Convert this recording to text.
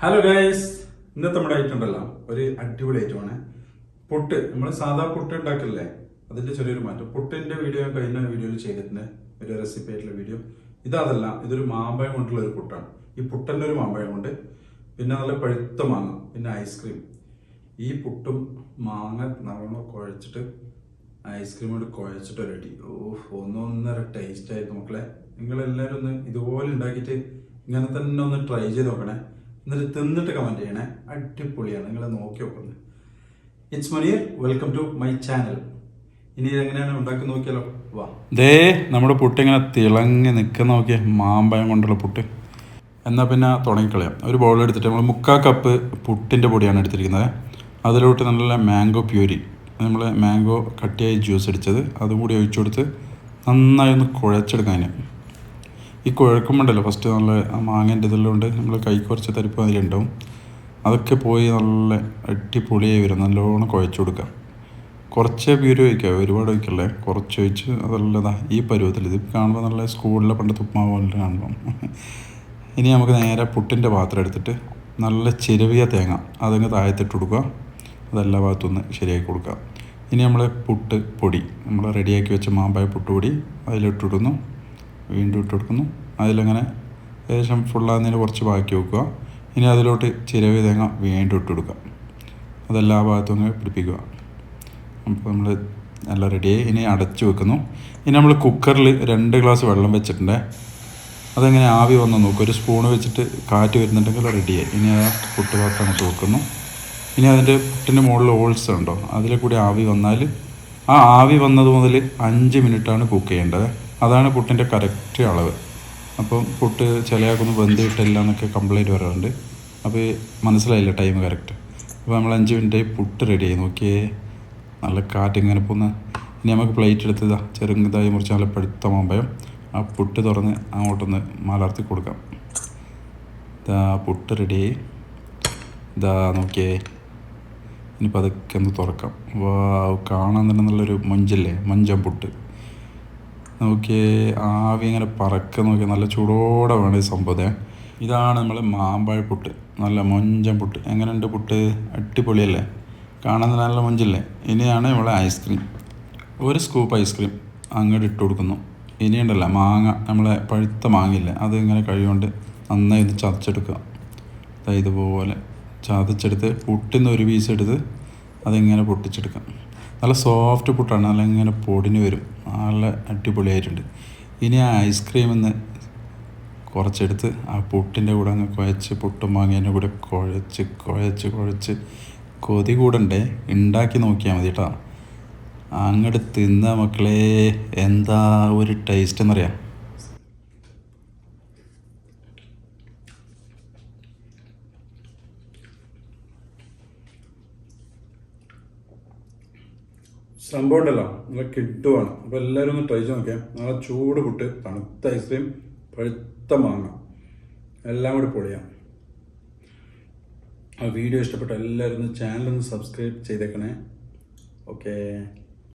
Hello guys ഇന്നത്തെ നമ്മുടെ item ഉണ്ടല്ലോ. ഒരു അടിപൊളി ഐറ്റം ആണ് പുട്ട് നമ്മൾ സാധാ പുട്ട് ഉണ്ടാക്കില്ലേ അതിന്റെ ചെറിയൊരു മാറ്റം. പുട്ടിന്റെ വീഡിയോ കഴിഞ്ഞ വീഡിയോയിൽ ചെയ്തിട്ടുണ്ട്. ഒരു റെസിപ്പി ആയിട്ടുള്ള വീഡിയോ ഇതല്ല ഇതൊരു മാമ്പഴം കൊണ്ടുള്ള ഒരു പുട്ടാണ്. ഈ പുട്ടന്റെ ഒരു മാമ്പഴം കൊണ്ട്. പിന്നെ നല്ല പഴുത്ത മാങ്ങ പിന്നെ ഐസ്ക്രീം ഈ പുട്ടും മാങ്ങ നല്ലോണം കുഴച്ചിട്ട് ഐസ്ക്രീം കൊണ്ട് കുഴച്ചിട്ട് റെഡി ഓഹ് ഒന്നൊന്നര ടേസ്റ്റ് ആയിരുന്നു മക്കളെ നിങ്ങൾ എല്ലാവരും ഒന്ന് ഇതുപോലെ ഉണ്ടാക്കിയിട്ട് ഇങ്ങനെ തന്നെ ഒന്ന് ട്രൈ ചെയ്ത് നോക്കണേ. എന്നിട്ട് തിന്നിട്ട് കമന്റ് ചെയ്യണേ. അടിപൊളിയാണ്. നിങ്ങൾ നോക്കി നോക്കുന്നത് it's മണിയർ welcome to my channel ഇനി ഇതെങ്ങനെയാണ് ഉണ്ടാക്കി നോക്കിയാലോ? വാ. ദേ നമ്മുടെ പുട്ട് ഇങ്ങനെ തിളങ്ങി നിൽക്കുന്ന നോക്കിയേ മാമ്പഴം കൊണ്ടുള്ള പുട്ട്. എന്നാൽ പിന്നെ തുടങ്ങിക്കളയാം. ഒരു ബൗൾ എടുത്തിട്ട് നമ്മൾ മുക്കാൽ കപ്പ് പുട്ടിന്റെ പൊടിയാണ് എടുത്തിരിക്കുന്നത്. അതിലോട്ട് നല്ല മാംഗോ പ്യൂരി നമ്മൾ മാംഗോ കട്ടിയായി ജ്യൂസ് അടിച്ചത്. അതും കൂടി ഒഴിച്ചു കൊടുത്ത് നന്നായി ഒന്ന് കുഴച്ചെടുക്കാൻ ഈ കുഴക്കുമ്പോണ്ടല്ലോ ഫസ്റ്റ് നല്ല മാങ്ങേന്റെ ഇതെല്ലാം ഉണ്ട്. നമ്മൾ കൈ കുറച്ച് തരിപ്പ് അതിലുണ്ടാവും അതൊക്കെ പോയി നല്ല അടിപൊളിയായി വരും. നല്ലോണം കുഴച്ച് കൊടുക്കാം. കുറച്ചേ പ്യൂര് ഒഴിക്കുക ഒരുപാട് ഒഴിക്കല്ലേ കുറച്ച് ഒഴിച്ച് അതല്ലതാ ഈ പരുവത്തിൽ ഇത് കാണുമ്പോൾ നല്ല സ്കൂളിലെ പണ്ടത്തെ ഉപ്മാവ് പോലെ കാണുമ്പം. ഇനി നമുക്ക് നേരെ പുട്ടിന്റെ പാത്രം എടുത്തിട്ട് നല്ല ചെരുവിയ തേങ്ങ. അതങ്ങ് താഴത്തിട്ട് കൊടുക്കുക. അതെല്ലാ ഭാഗത്തുനിന്ന് ശരിയാക്കി കൊടുക്കുക. ഇനി നമ്മൾ പുട്ട് പൊടി. നമ്മൾ റെഡിയാക്കി വെച്ച മാമ്പായ പുട്ടുപൊടി അതിലിട്ടിടുന്നു വീണ്ടും ഇട്ട് കൊടുക്കുന്നു. അതിലങ്ങനെ ഏകദേശം ഫുള്ളാകുന്നതിന് കുറച്ച് ബാക്കി വെക്കുക. ഇനി അതിലോട്ട് ചിരവി തേങ്ങ വീണ്ടും ഇട്ട് കൊടുക്കുക. അതെല്ലാ ഭാഗത്തും അങ്ങ് പിടിപ്പിക്കുക. അപ്പോൾ നമ്മൾ എല്ലാം റെഡിയായി ഇനി അടച്ചു വെക്കുന്നു. ഇനി നമ്മൾ കുക്കറിൽ രണ്ട് ഗ്ലാസ് വെള്ളം വെച്ചിട്ടുണ്ട്. അതെങ്ങനെ ആവി വന്ന് നോക്കുക ഒരു സ്പൂൺ വെച്ചിട്ട് കാറ്റ് വരുന്നുണ്ടെങ്കിൽ റെഡിയായി ഇനി ആ പുട്ടുപാത്രം അങ്ങോട്ട് വെക്കുന്നു ഇനി അതിന്റെ പുട്ടിന്റെ മുകളിൽ ഓൾസ് ഉണ്ടോ? അതിൽ കൂടി ആവി വന്നാൽ ആ ആവി വന്നത് മുതൽ അഞ്ച് മിനിറ്റാണ് കുക്ക് ചെയ്യേണ്ടത്. അതാണ് പുട്ടിന്റെ കറക്റ്റ് അളവ്. അപ്പം പുട്ട് ചിലയാൾക്കൊന്ന് വെന്ത് കിട്ടില്ല എന്നൊക്കെ കംപ്ലൈന്റ് വരാറുണ്ട്. അപ്പോൾ മനസ്സിലായില്ല ടൈം കറക്റ്റ് അപ്പോൾ നമ്മൾ അഞ്ച് മിനിറ്റ് പുട്ട് റെഡി ആയി നോക്കിയേ. നല്ല കാറ്റിങ്ങനെ പോകുന്ന ഇനി നമുക്ക് പ്ലേറ്റ് എടുത്തതാ ചെറുതായി മുറിച്ച് നല്ല പഴുത്ത മാമ്പയം ആ പുട്ട് തുറന്ന് അങ്ങോട്ടൊന്ന് മലർത്തി കൊടുക്കാം. ഇതാ പുട്ട് റെഡി ആയി ഇതാ നോക്കിയേ. ഇനി പതുക്കെ ഒന്ന് തുറക്കാം. വാ കാണാൻ തന്നെ നല്ലൊരു മൊഞ്ചല്ലേ? മഞ്ചം പുട്ട്. നോക്കിയേ ആവി ഇങ്ങനെ പറക്ക നോക്കി നല്ല ചൂടോടെ വേണം ഈ സംഭവത്തെ. ഇതാണ് നമ്മൾ മാമ്പഴ പുട്ട്. നല്ല മൊഞ്ചൻ പുട്ട്. എങ്ങനെയുണ്ട് പുട്ട്? അടിപൊളിയല്ലേ? കാണാൻ തന്നെ നല്ല മൊഞ്ചല്ലേ? ഇനിയാണ് നമ്മളെ ഐസ്ക്രീം. ഒരു സ്കൂപ്പ് ഐസ്ക്രീം അങ്ങോട്ട് ഇട്ട് കൊടുക്കുന്നു. ഇനിയുണ്ടല്ല മാങ്ങ. നമ്മളെ പഴുത്ത മാങ്ങയില്ലേ അത് ഇങ്ങനെ കഴിയുകൊണ്ട് നന്നായി ഇത് ചതച്ചെടുക്കുക. ഇതുപോലെ ചതച്ചെടുത്ത് പുട്ടിന്ന് ഒരു പീസ് എടുത്ത് അതിങ്ങനെ പൊട്ടിച്ചെടുക്കാം. നല്ല സോഫ്റ്റ് പുട്ടാണ്. നല്ല ഇങ്ങനെ പൊടിഞ്ഞ് വരും. നല്ല അടിപൊളിയായിട്ടുണ്ട്. ഇനി ആ ഐസ്ക്രീം എന്ന് കുറച്ചെടുത്ത് ആ പുട്ടിന്റെ കൂടെ അങ്ങ് കുഴച്ച് പുട്ടും മാങ്ങേന്റെ കൂടെ കുഴച്ച് കുഴച്ച് കുഴച്ച് കൊതി കൂടണ്ടേ? ഉണ്ടാക്കി നോക്കിയാൽ മതി കേട്ടോ അങ്ങോട്ട് തിന്ന മക്കളെ എന്താ ഒരു ടേസ്റ്റ് എന്നറിയാം സംഭവം ഉണ്ടല്ലോ നല്ല കിട്ടുവാണ്. അപ്പോൾ എല്ലാവരും ഒന്ന് ട്രൈ ചെയ്ത് നോക്കിയാൽ നല്ല ചൂട് പുട്ട് തണുത്ത ഐസ്ക്രീം പഴുത്ത മാങ്ങ. എല്ലാം കൂടി പൊളിയാം. ആ വീഡിയോ ഇഷ്ടപ്പെട്ട എല്ലാവരും ഒന്ന് ചാനൽ ഒന്ന് സബ്സ്ക്രൈബ് ചെയ്തേക്കണേ. ഓക്കേ